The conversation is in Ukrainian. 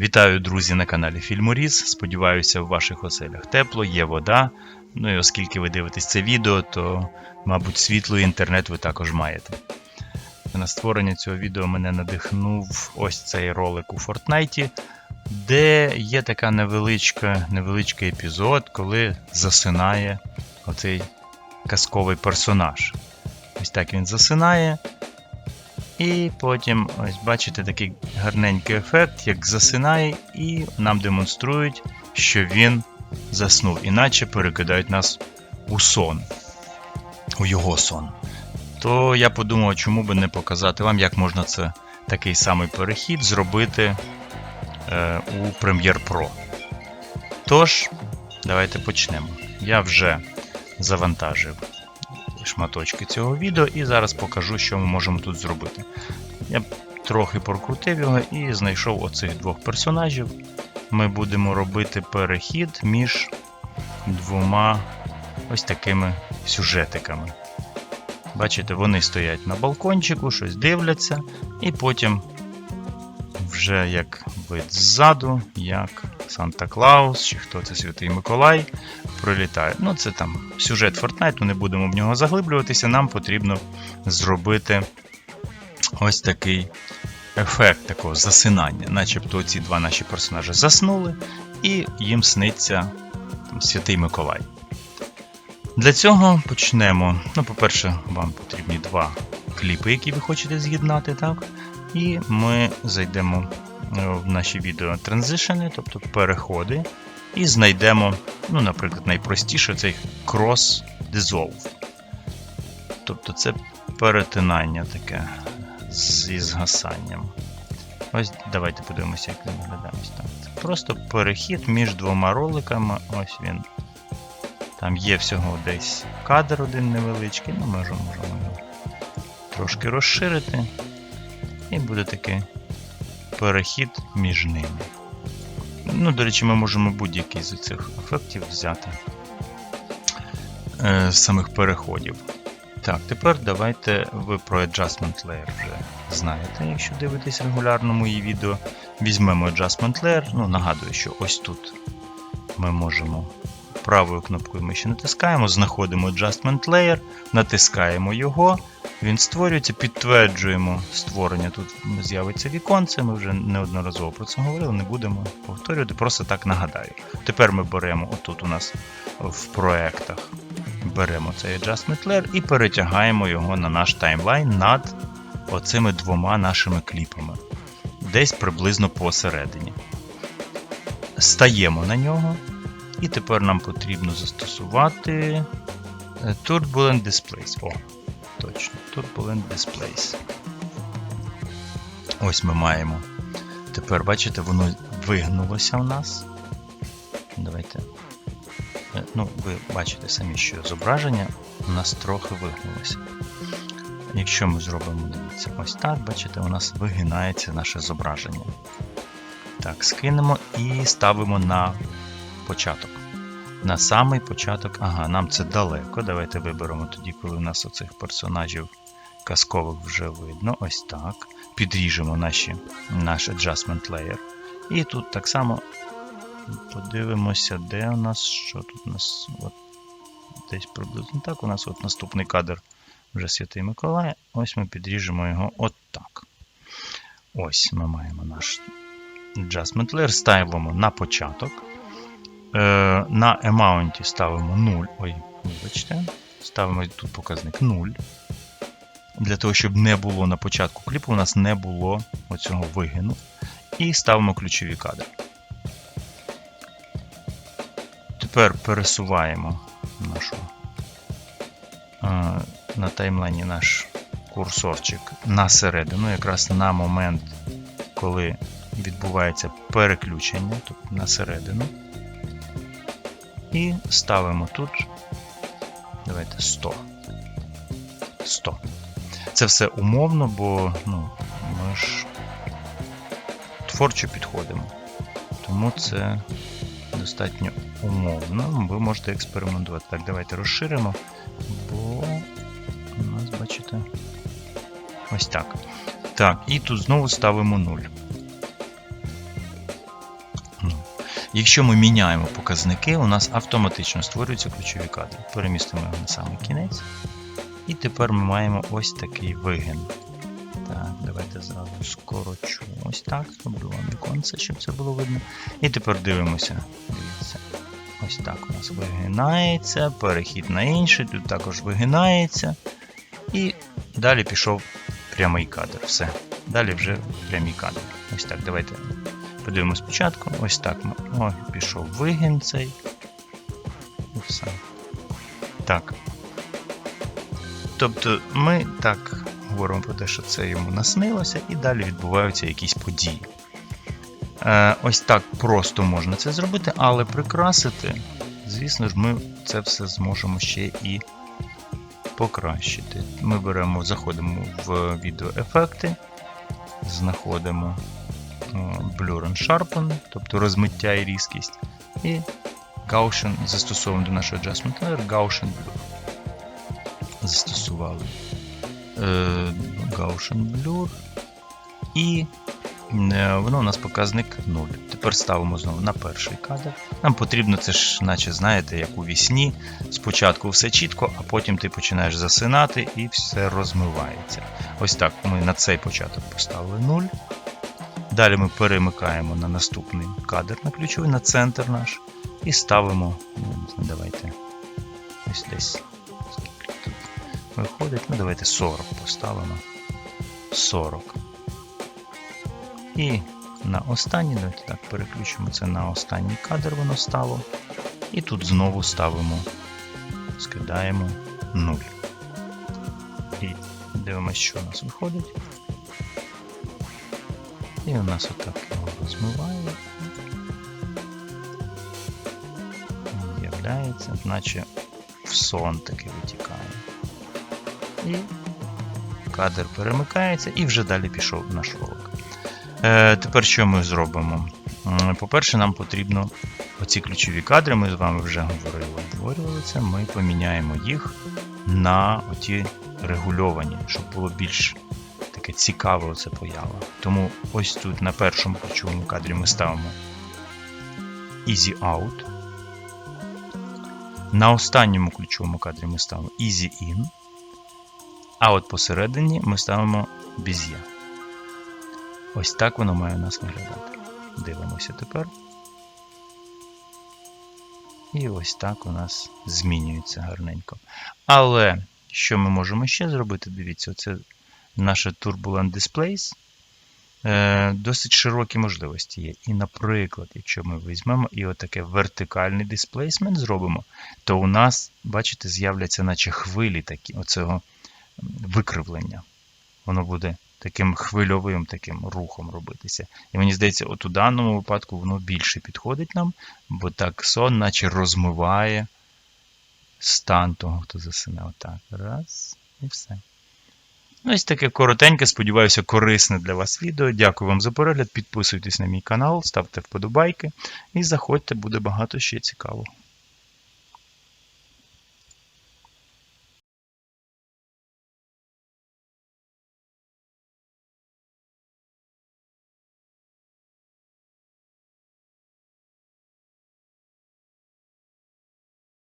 Вітаю, друзі, на каналі Фільморіз. Сподіваюся, в ваших оселях тепло, є вода. Ну і оскільки ви дивитесь це відео, то, мабуть, світло і інтернет ви також маєте. На створення цього відео мене надихнув ось цей ролик у Фортнайті, де є така невеличка, невеличкий епізод, коли засинає оцей казковий персонаж. Ось так він засинає. І потім, ось бачите, такий гарненький ефект, як засинає, і нам демонструють, що він заснув, іначе перекидають нас у сон, у його сон. То я подумав, чому би не показати вам, як можна це такий самий перехід зробити е, у Premiere Pro. Тож, давайте почнемо. Я вже завантажив шматочки цього відео і зараз покажу, що ми можемо тут зробити. Я трохи прокрутив його і знайшов оцих двох персонажів. Ми будемо робити перехід між двома ось такими сюжетиками. Бачите, вони стоять на балкончику, щось дивляться, і потім вже як вид ззаду, як Санта Клаус, чи хто це Святий Миколай, прилітає. Ну, це там сюжет Fortnite, не будемо в нього заглиблюватися. Нам потрібно зробити ось такий ефект такого засинання. Начебто ці два наші персонажі заснули, і їм сниться там, Святий Миколай. Для цього почнемо. Ну, по-перше, вам потрібні два кліпи, які ви хочете з'єднати, так? І ми зайдемо в наші відео транзишени, тобто переходи, і знайдемо, ну, наприклад, найпростіше цей Cross Dissolve. Тобто це перетинання таке зі згасанням. Ось давайте подивимося, як він виглядає. Ось. Це просто перехід між двома роликами. Ось він. Там є всього десь кадр один невеличкий, ну можемо, можемо його трошки розширити. І буде такий перехід між ними. Ну, до речі, ми можемо будь-який з цих ефектів взяти е, з самих переходів. Так, тепер давайте ви про Adjustment Layer вже знаєте, якщо дивитесь регулярно мої відео. Візьмемо Adjustment Layer. Ну, нагадую, що ось тут ми можемо правою кнопкою миші натискаємо, знаходимо Adjustment Layer, натискаємо його. Він створюється, підтверджуємо створення. Тут з'явиться віконце, ми вже неодноразово про це говорили, не будемо повторювати, просто так нагадаю. Тепер ми беремо отут у нас в проектах, беремо цей Adjustment Layer і перетягаємо його на наш таймлайн над оцими двома нашими кліпами. Десь приблизно посередині. Стаємо на нього. І тепер нам потрібно застосувати Turbulent Displays. О, точно, Turbulent Displays. Ось ми маємо. Тепер, бачите, воно вигнулося у нас. Давайте. Ну, ви бачите самі, що зображення у нас трохи вигнулося. Якщо ми зробимо, дивіться, ось так, бачите, у нас вигинається наше зображення. Так, скинемо і ставимо на початок. На самий початок, ага, нам це далеко. Давайте виберемо тоді, коли у нас оцих персонажів казкових вже видно. Ось так. Підріжемо наші, наш adjustment layer. І тут так само подивимося, де у нас, що тут у нас от, десь приблизно так. У нас от наступний кадр вже Святий Миколай. Ось ми підріжемо його от так. Ось ми маємо наш adjustment layer, ставимо на початок. На емаунті ставимо 0. Ой, вибачте. Ставимо тут показник 0. Для того, щоб не було на початку кліпу, у нас не було оцього вигину. І ставимо ключові кадри. Тепер пересуваємо нашу на таймлайні наш курсорчик на середину, якраз на момент, коли відбувається переключення, тобто на середину. І ставимо тут. Давайте 100. 100. Це все умовно, бо ну, ми ж творчо підходимо. Тому це достатньо умовно. Ви можете експериментувати. Так, давайте розширимо, бо у нас, бачите, ось так. Так, і тут знову ставимо 0. Якщо ми міняємо показники, у нас автоматично створюються ключові кадри. Перемістимо його на самий кінець. І тепер ми маємо ось такий вигін. Так, давайте зразу скорочу. Ось так. Зроблю вам віконце, щоб це було видно. І тепер дивимося. Дивіться. Ось так у нас вигинається, перехід на інший, тут також вигинається. І далі пішов прямий кадр. Все. Далі вже прямий кадр. Ось так. Давайте подивимося спочатку. Ось так. О, пішов вигін цей. І все. Так. Тобто ми так говоримо про те, що це йому наснилося, і далі відбуваються якісь події. Е, ось так просто можна це зробити, але прикрасити, звісно ж, ми це все зможемо ще і покращити. Ми беремо, заходимо в відеоефекти, знаходимо Blur and Sharpen, тобто розмиття і різкість, і Gaussian застосовуємо до нашого Adjustment Layer Gaussian Blur. Застосували е, Gaussian Blur і е, воно у нас показник 0. Тепер ставимо знову на перший кадр. Нам потрібно це ж, наче знаєте, як у вісні. Спочатку все чітко, а потім ти починаєш засинати і все розмивається. Ось так ми на цей початок поставили 0. Далі ми перемикаємо на наступний кадр на ключовий, на центр наш. І ставимо, ну, давайте ось десь. Скільки тут виходить? Ну, давайте 40 поставимо. 40. І на останній, давайте так переключимо це на останній кадр, воно стало. І тут знову ставимо, скидаємо 0. І дивимося, що у нас виходить. І у нас отак його розмиває. З'являється, наче в сон таки витікає. І кадр перемикається, і вже далі пішов наш ролик. Е, тепер що ми зробимо? По-перше, нам потрібно оці ключові кадри, ми з вами вже говорили, обговорювали це, ми поміняємо їх на оті регульовані, щоб було більш таке цікаве оце поява. Тому ось тут на першому ключовому кадрі ми ставимо Easy Out. На останньому ключовому кадрі ми ставимо Easy In. А от посередині ми ставимо Bezier. Ось так воно має у нас виглядати. Дивимося тепер. І ось так у нас змінюється гарненько. Але що ми можемо ще зробити? Дивіться, це наше Turbulent Displays. Е, Досить широкі можливості є. І, наприклад, якщо ми візьмемо і отаке вертикальний дисплейсмент зробимо, то у нас, бачите, з'являться наче хвилі такі, оцього викривлення. Воно буде таким хвильовим таким рухом робитися. І мені здається, от у даному випадку воно більше підходить нам, бо так сон, наче розмиває стан того, хто засине. Отак. Раз, і все. Ну, ось таке коротеньке, сподіваюся, корисне для вас відео. Дякую вам за перегляд. Підписуйтесь на мій канал, ставте вподобайки і заходьте, буде багато ще цікавого.